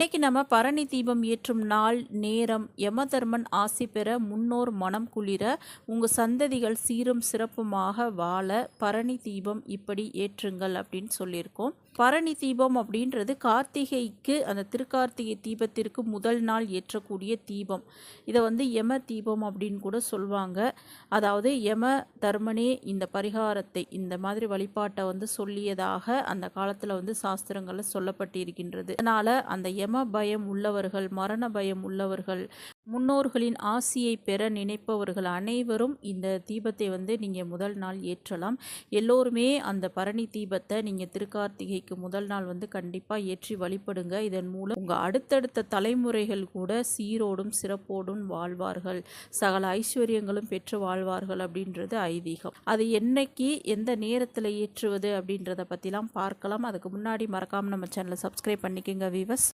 இன்னைக்கு நம்ம பரணி தீபம் ஏற்றும் நாள் நேரம் யமதர்மன் ஆசி பெற முன்னோர் மனம் குளிர உங்கள் சந்ததிகள் சீரும் சிறப்புமாக வாழ பரணி தீபம் இப்படி ஏற்றுங்கள் அப்படின்னு சொல்லியிருக்கோம். பரணி தீபம் அப்படின்றது கார்த்திகைக்கு அந்த திருக்கார்த்திகை தீபத்திற்கு முதல் நாள் ஏற்றக்கூடிய தீபம். இதை வந்து யம தீபம் அப்படின்னு கூட சொல்லுவாங்க அதாவது யம தர்மனே இந்த பரிகாரத்தை இந்த மாதிரி வழிபாட்டை வந்து சொல்லியதாக அந்த காலத்தில் வந்து சாஸ்திரங்களில் சொல்லப்பட்டிருக்கின்றது. அதனால் அந்த யம பயம் உள்ளவர்கள் மரண பயம் உள்ளவர்கள் முன்னோர்களின் ஆசியை பெற நினைப்பவர்கள் அனைவரும் இந்த தீபத்தை வந்து நீங்கள் முதல் நாள் ஏற்றலாம். எல்லோருமே அந்த பரணி தீபத்தை நீங்கள் திருக்கார்த்திகை திருக்கார்த்திகைக்கு முதல் நாள் வந்து கண்டிப்பாக ஏற்றி வழிபடுங்க. இதன் மூலம் உங்கள் அடுத்தடுத்த தலைமுறைகள் கூட சீரோடும் சிறப்போடும் வாழ்வார்கள். சகல ஐஸ்வர்யங்களும் பெற்று வாழ்வார்கள் அப்படின்றது ஐதீகம். அது என்னைக்கு எந்த நேரத்தில் ஏற்றுவது அப்படின்றத பற்றிலாம் பார்க்கலாம். அதுக்கு முன்னாடி மறக்காமல் நம்ம சேனலை சப்ஸ்கிரைப் பண்ணிக்கோங்க வீவஸ்